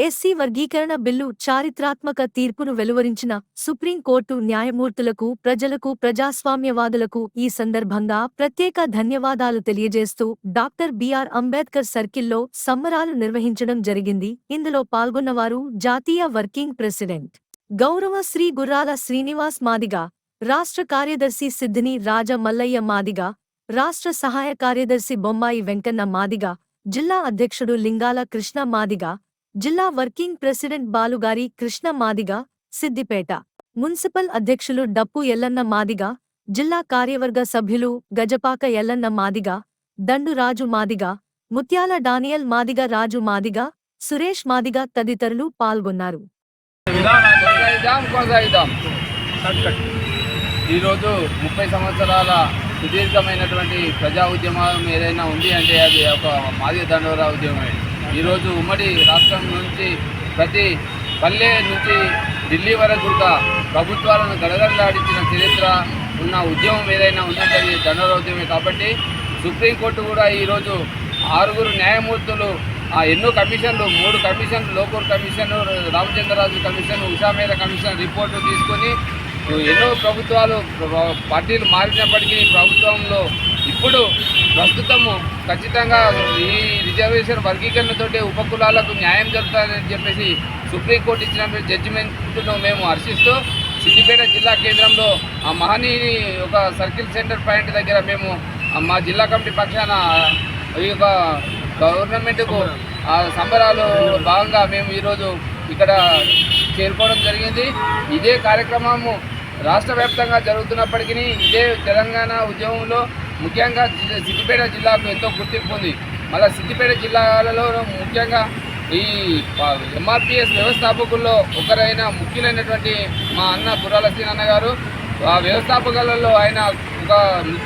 SC వర్గీకరణ bill చారిత్రాత్మక తీర్పును వెలువరించిన సుప్రీంకోర్టు న్యాయమూర్తులకు ప్రజలకు ప్రజాస్వామ్యవాదులకు ఈ సందర్భంగా ప్రత్యేక ధన్యవాదాలు తెలియజేస్తూ డాక్టర్ బిఆర్ అంబేద్కర్ సర్కిల్లో సంబరాలు నిర్వహించడం జరిగింది. ఇందులో పాల్గొన్నవారు జాతీయ వర్కింగ్ ప్రెసిడెంట్ గౌరవ శ్రీ గుర్రాల శ్రీనివాస్ మాదిగా రాష్ట్ర కార్యదర్శి సిద్ధిని రాజ మల్లయ్య మాదిగా రాష్ట్ర సహాయ కార్యదర్శి బొమ్మాయి వెంకన్న మాదిగా జిల్లా అధ్యక్షుడు లింగాల కృష్ణ మాదిగా జిల్లా వర్కింగ్ ప్రెసిడెంట్ బాలుగారి కృష్ణ మాదిగ సిద్దిపేట. మున్సిపల్ అధ్యక్షులు డప్పు ఎల్లన్న మాదిగ జిల్లా కార్యవర్గ సభ్యులు గజపాక ఎల్లన్న మాదిగ దండురాజు మాదిగ ముత్యాల డానియల్ మాదిగ రాజు మాదిగ సురేష్ మాదిగ తదితరులు పాల్గొన్నారు. ఈరోజు ముప్పై సంవత్సరాల సుదీర్ఘమైనటువంటి ప్రజా ఉద్యమం ఏదైనా ఉంది అంటే అది ఒక మాదిగ దండోరా ఉద్యమమే. ఈరోజు ఉమ్మడి రాష్ట్రం నుంచి ప్రతి పల్లె నుంచి ఢిల్లీ వరకు కూడా ప్రభుత్వాలను గడగడలాడించిన చరిత్ర ఉన్న ఉద్యమం ఏదైనా ఉందంటే అది దండోరా కాబట్టి సుప్రీంకోర్టు కూడా ఈరోజు ఆరుగురు న్యాయమూర్తులు ఆ ఎన్నో కమిషన్లు మూడు కమిషన్లు Lokur commission Ramachandraraju commission Usha Mehra commission report తీసుకొని ఎన్నో ప్రభుత్వాలు పార్టీలు మారినప్పటికీ ప్రభుత్వంలో ఇప్పుడు ప్రస్తుతము ఖచ్చితంగా ఈ రిజర్వేషన్ వర్గీకరణతోటి ఉపకులాలకు న్యాయం జరుగుతుందని చెప్పేసి సుప్రీంకోర్టు ఇచ్చిన జడ్జిమెంట్ను మేము హర్షిస్తూ సిద్దిపేట జిల్లా కేంద్రంలో ఆ మహనీయుని ఒక సర్కిల్ సెంటర్ పాయింట్ దగ్గర మేము మా జిల్లా కమిటీ పక్షాన ఈ యొక్క గవర్నమెంట్కు ఆ సంబరాలు భాగంగా మేము ఈరోజు ఇక్కడ చేరుకోవడం జరిగింది. ఇదే కార్యక్రమము రాష్ట్ర వ్యాప్తంగా జరుగుతున్నప్పటికీ ఇదే తెలంగాణ ఉద్యమంలో ముఖ్యంగా సిద్దిపేట జిల్లాకు ఎంతో గుర్తింపు ఉంది మళ్ళీ సిద్దిపేట జిల్లాలలో ముఖ్యంగా ఈ ఎంఆర్పిఎస్ వ్యవస్థాపకుల్లో ఒకరైన ముఖ్యులైనటువంటి మా అన్న గుర్రాల సీనన్న గారు ఆ వ్యవస్థాపకులలో ఆయన ఒక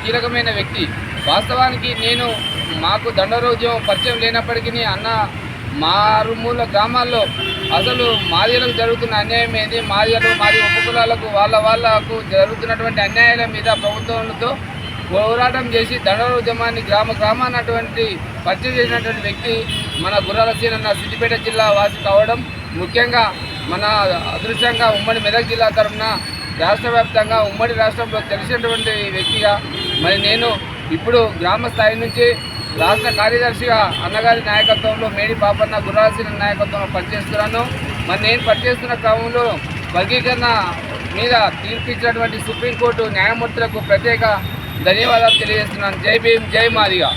కీలకమైన వ్యక్తి. వాస్తవానికి నేను మాకు దండరోద్యమం పరిచయం లేనప్పటికీ అన్న మారుమూల గ్రామాల్లో అసలు మాదిలకు జరుగుతున్న అన్యాయం ఏది? మాదిగలు మాది ఉపకులాలకు వాళ్ళ వాళ్ళకు జరుగుతున్నటువంటి అన్యాయాల మీద ప్రభుత్వంతో పోరాటం చేసి దండరోద్యమాన్ని గ్రామ గ్రామాన్నటువంటి పరిచయం చేసినటువంటి వ్యక్తి మన గుర్రాలసీనన్న సిద్దిపేట జిల్లా వాసి కావడం ముఖ్యంగా మన అదృశ్యంగా ఉమ్మడి మెదక్ జిల్లా తరఫున రాష్ట్ర వ్యాప్తంగా ఉమ్మడి రాష్ట్రంలో తెలిసినటువంటి వ్యక్తిగా మరి నేను ఇప్పుడు గ్రామ స్థాయి నుంచి రాష్ట్ర కార్యదర్శిగా అన్నగారి నాయకత్వంలో మేడి పాపన్న గుర్రాసిన నాయకత్వంలో పనిచేస్తున్నాను. మరి నేను పనిచేస్తున్న క్రమంలో వర్గీకరణ మీద తీర్పిచ్చినటువంటి సుప్రీంకోర్టు న్యాయమూర్తులకు ప్రత్యేక ధన్యవాదాలు తెలియజేస్తున్నాను. జై భీమ్ జై మాదిగా.